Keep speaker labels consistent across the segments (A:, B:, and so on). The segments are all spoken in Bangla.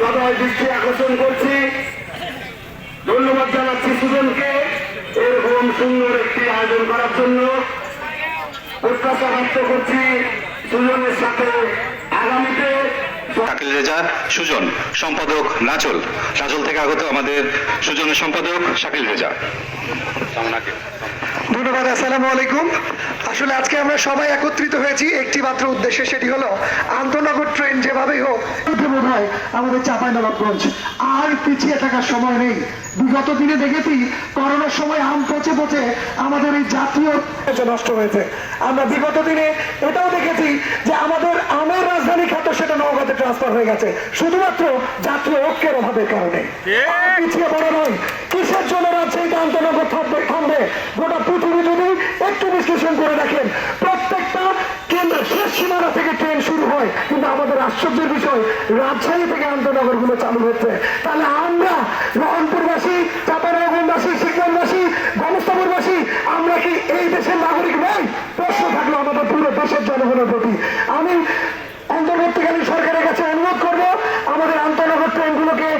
A: সবাই দৃষ্টি আকর্ষণ করছি। ধন্যবাদ জানাচ্ছি সুজনকে এরকম সুন্দর একটি আয়োজন করার জন্য। প্রত্যাশা ব্যক্ত করছি সুজনের সাথে আগামীতে।
B: শাকিল রেজা সুজন সম্পাদক নাচল নাচল থেকে আগত আমাদের সুজনের সম্পাদক শাকিল রেজা।
C: ধন্যবাদ আসসালামু আলাইকুম। আসলে আজকে আমরা সবাই একত্রিত হয়েছি একটি মাত্র উদ্দেশ্যে সেটি হলো আন্তনগর ট্রেন যেভাবেই হোক। বোধ হয় আমাদের চাঁপাইনবাবগঞ্জ আর পিছিয়ে থাকার সময় নেই। বিগত দিনে দেখেছি করোনার সময় আম পচে পচে আমাদের এই জাতীয় নষ্ট হয়েছে। আমরা বিগত দিনে এটাও দেখেছি যে আমাদের আমের রাজধানী খ্যাত সেটা নওগাঁতে ট্রান্সফার হয়ে গেছে। শুধুমাত্র জাতীয় ঐক্যের অভাবের কারণে। পিছিয়ে বড় নয় কিসের জন্য রাজশাহীতে আন্তনগর থাকবে থামবে গোটা পৃথিবী যদি একটু বিশ্লেষণ করে দেখেন প্রত্যেকটা কেন্দ্র শেষ সীমানা থেকে ট্রেন শুরু হয়। কিন্তু আশ্চর্যের বিষয় রাজশাহী থেকে আন্তনগরগুলো চালু হচ্ছে তাহলে আমরা রহনপুরবাসী চাপানগরবাসী শিখবনবাসী গণস্থাপুরবাসী আমরা কি এই দেশের নাগরিক নাই? প্রশ্ন থাকল আমাদের পুরো দেশের জনগণের প্রতি। আমি অন্তর্বর্তীকালীন সরকারের কাছে অনুরোধ করব, আমাদের আন্তনগর ট্রেনগুলোকে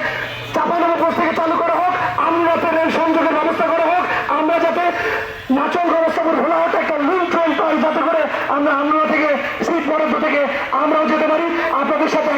C: চাপানগর থেকে চালু করা হোক, আমরা রেল সংযোগের ব্যবস্থা করা হোক, আমরা যাতে নাচল ব্যবস্থাপুর ভোলা হতে একটা লিঙ্ক ট্রেন পাই, যাতে করে আমরা আমরুয়া থেকে, সিট বরাদ্দ থেকে আমরাও যেতে পারি। प्रदूषण